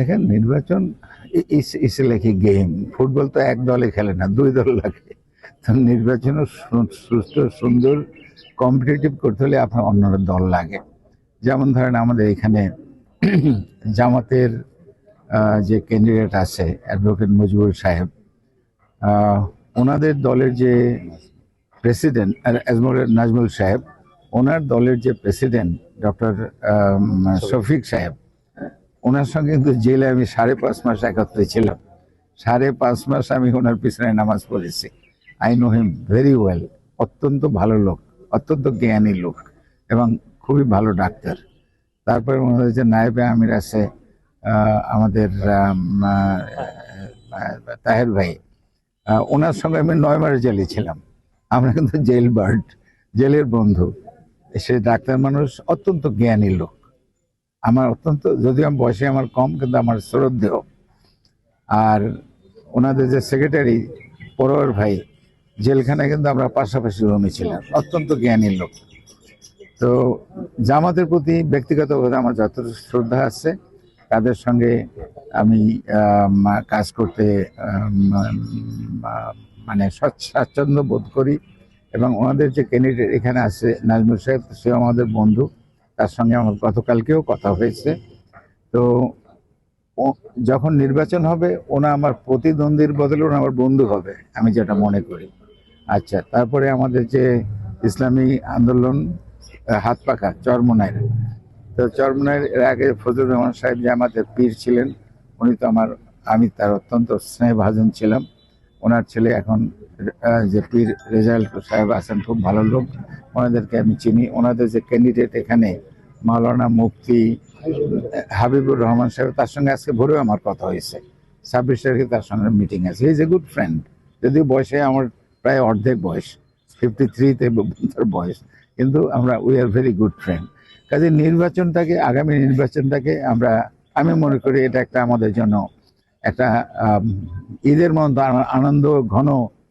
এখন নির্বাচন ইস like game football তো এক দলে খেলে না, দুই দল লাগে। নির্বাচনও সুস্থ সুন্দর কম্পিটিটিভ করতে হলে আপনার অন্য দল লাগে। যেমন ধরেন আমাদের এখানে জামাতের যে ক্যান্ডিডেট আছে অ্যাডভোকেট মুজিবুর সাহেব ওনাদের দলের যে প্রেসিডেন্ট নাজমুল সাহেব, ওনার দলের যে প্রেসিডেন্ট ডক্টর শফিক সাহেব ওনার সঙ্গে কিন্তু জেলে আমি সাড়ে পাঁচ মাস একত্রে ছিলাম। সাড়ে পাঁচ মাস আমি ওনার পিছনে নামাজ পড়েছি। I know him very well অত্যন্ত ভালো লোক, অত্যন্ত জ্ঞানী লোক এবং খুবই ভালো ডাক্তার। তারপরে ওনাদের যে নায়েবে আমির আছে আমাদের তাহের ভাই। ওনার সঙ্গে আমি নয় মাস জেলে ছিলাম। আমরা কিন্তু জেল বার্ড জেলের বন্ধু। সে ডাক্তার মানুষ, অত্যন্ত জ্ঞানী লোক। আমার অত্যন্ত যদিও আমি বয়সে আমার কম কিন্তু আমার শ্রদ্ধেয়। আর ওনাদের যে সেক্রেটারি পরোয়ার ভাই জেলখানায় কিন্তু আমরা পাশাপাশি রুমে ছিলাম। অত্যন্ত জ্ঞানী লোক। তো জামাতের প্রতি ব্যক্তিগতভাবে আমার যত শ্রদ্ধা আছে তাদের সঙ্গে আমি কাজ করতে মানে স্বচ্ছ- স্বাচ্ছন্দ্য বোধ করি। এবং ওনাদের যে ক্যান্ডিডেট এখানে আছে নাজমুল সাহেব সেও আমাদের বন্ধু। তার সঙ্গে আমার গতকালকেও কথা হয়েছে। তো যখন নির্বাচন হবে, ওনা আমার প্রতিদ্বন্দ্বীর বদলে ওনা আমার বন্ধু হবে, আমি যেটা মনে করি। আচ্ছা তারপরে আমাদের যে ইসলামী আন্দোলন হাত পাখা চরমনায়ের তো চরমনায়ের এর আগে ফজলুর রহমান সাহেব যে আমাদের পীর ছিলেন, উনি তো আমার, আমি তার অত্যন্ত স্নেহভাজন ছিলাম। ওনার ছেলে এখন আহ, যে পীর রেজাল্ট সাহেব আছেন খুব ভালো লোক। ওনাদেরকে আমি চিনি। ওনাদের যে ক্যান্ডিডেট এখানে মাওলানা মুফতি হাবিবুর রহমান সাহেব তার সঙ্গে আজকে ভোরেও আমার কথা হয়েছে। ছাব্বিশ তারিখে তার সঙ্গে মিটিং আছে। ইজ এ গুড ফ্রেন্ড যদিও বয়সে আমার প্রায় অর্ধেক বয়স ফিফটি থ্রিতে তার বয়স কিন্তু আমরা we are very good friend কাজে নির্বাচনটাকে আগামী নির্বাচনটাকে আমরা আমি মনে করি এটা একটা আমাদের জন্য একটা ঈদের মতো আন- আনন্দ ঘন